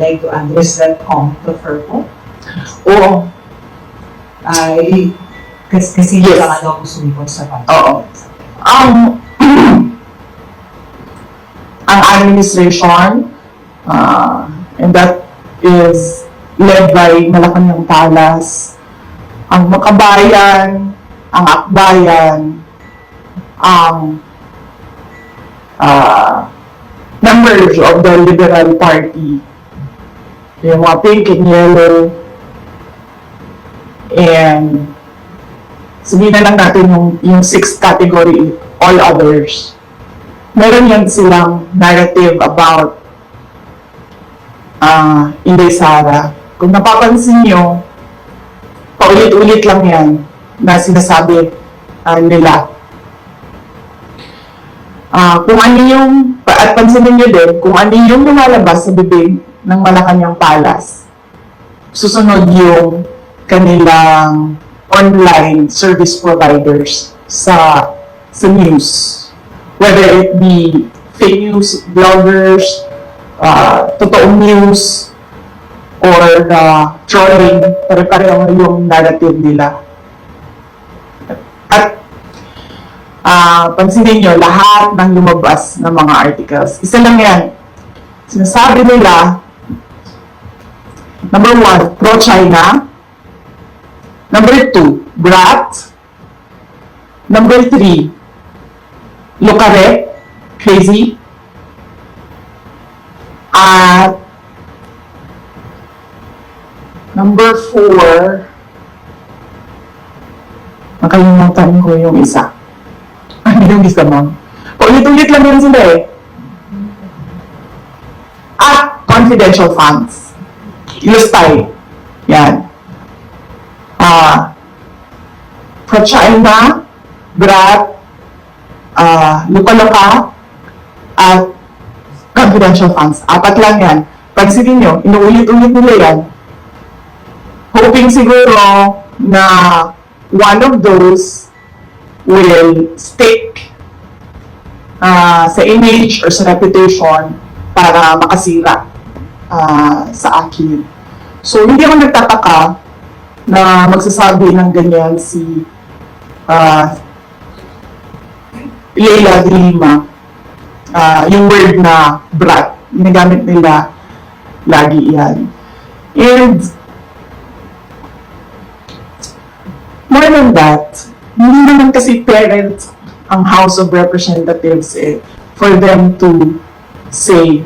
like to address that her po? Oo, Ay, kasi, kasi Yes. lang daw po sumipot sa panel. oo. Ang ang administration, uh, and that is led by Malacanang Palas, ang Makabayan, ang Akbayan, ang uh, members of the Liberal Party, yung mga pink and yellow, and sabihin na lang natin yung, yung sixth category, all others. Meron yan silang narrative about ah Inday Sara. Kung napapansin nyo, paulit-ulit lang yan na sinasabi ah, nila. Ah, kung ano yung, at pansinin nyo din, kung ano yung lumalabas sa bibig ng Malacanang Palas, susunod yung kanilang online service providers sa sa news. Whether it be fake news, bloggers, uh, totoong news, or uh, trolling, pare-pareho yung narrative nila. At ah pansinin nyo, lahat ng lumabas ng mga articles, isa lang yan. Sinasabi nila, number one, pro-China, Number two, brat. Number three, lukare, crazy. At number four, nakalimutan ko yung isa. Ano yung isa mo? Ulit-ulit lang yun sila eh. At confidential funds. Ilustay. Yan ah pro-China, brat, ah luka-luka, at confidential funds. Apat lang yan. Pansinin nyo, inuulit-ulit nila yan. Hoping siguro na one of those will stick ah, sa image or sa reputation para makasira ah, sa akin. So, hindi ako nagtataka na magsasabi ng ganyan si ah Leila de Lima. Ah, yung word na brat, ginagamit nila lagi yan. And more than that, hindi naman kasi parent ang House of Representatives eh, for them to say